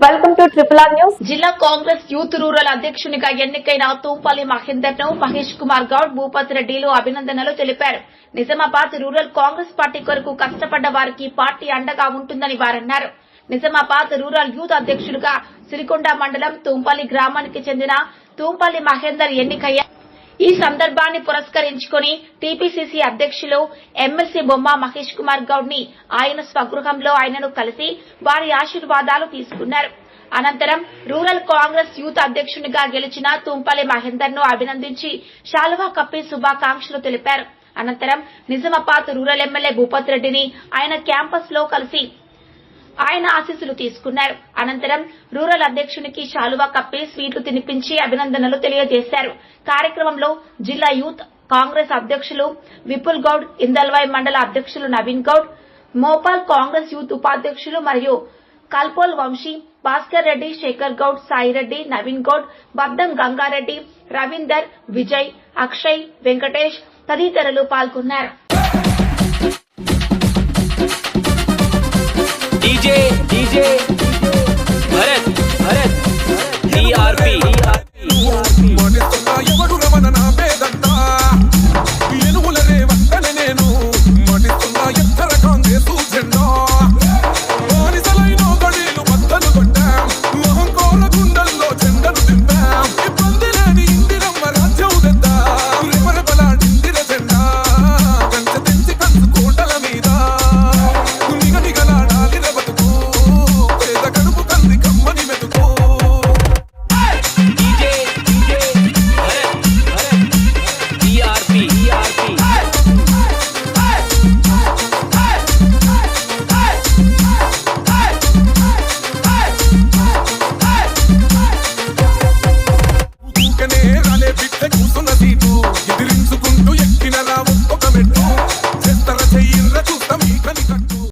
Welcome to triple R news జిల్లా Congress youth rural అధ్యక్షునిగా ఎన్నికైన తూపల్లి మహేందర్ను మహేష్ కుమార్ గౌడ్ భూపతి రెడ్డిలు అభినందనలు తెలిపారు. నిజామాబాద్ రూరల్ కాంగ్రెస్ పార్టీ కొరకు కష్టపడ్డ వారికి పార్టీ అండగా ఉంటుందని వారన్నారు. నిజామాబాద్ రూరల్ యూత్ అధ్యక్షుడిగా సిరికొండ మండలం తూంపల్లి గ్రామానికి చెందిన తూంపల్లి మహేందర్ ఎన్నికయ్యారు ఈ సందర్భాన్ని పురస్కరించుకుని టీపీసీసీ అధ్యక్షులు ఎమ్మెల్సీ బొమ్మ మహేష్ కుమార్ గౌడ్ని ఆయన స్వగృహంలో ఆయనను కలిసి వారి ఆశీర్వాదాలు తీసుకున్నారు. అనంతరం రూరల్ కాంగ్రెస్ యూత్ అధ్యక్షునిగా గెలిచిన తుంపల్లి మహేందర్ను అభినందించి శాలువా కప్పి శుభాకాంక్షలు తెలిపారు. అనంతరం నిజామాబాద్ రూరల్ ఎమ్మెల్యే భూపత్ రెడ్డిని ఆయన క్యాంపస్లో కలిసి ఆయన ఆశీస్సులు తీసుకున్నారు. అనంతరం రూరల్ అధ్యక్షునికి శాలువా కప్పి స్వీట్లు తినిపించి అభినందనలు తెలియజేశారు. కార్యక్రమంలో జిల్లా యూత్ కాంగ్రెస్ అధ్యక్షులు విపుల్ గౌడ్ ఇందల్వాయి మండల అధ్యక్షులు నవీన్ గౌడ్ మోపాల్ కాంగ్రెస్ యూత్ ఉపాధ్యక్షులు మరియు కల్పోల్ వంశీ భాస్కర్ రెడ్డి శేఖర్ గౌడ్ సాయిరెడ్డి నవీన్ గౌడ్ బద్దం గంగారెడ్డి రవీందర్ విజయ్ అక్షయ్ వెంకటేష్ తదితరులు పాల్గొన్నారు. れ me, rally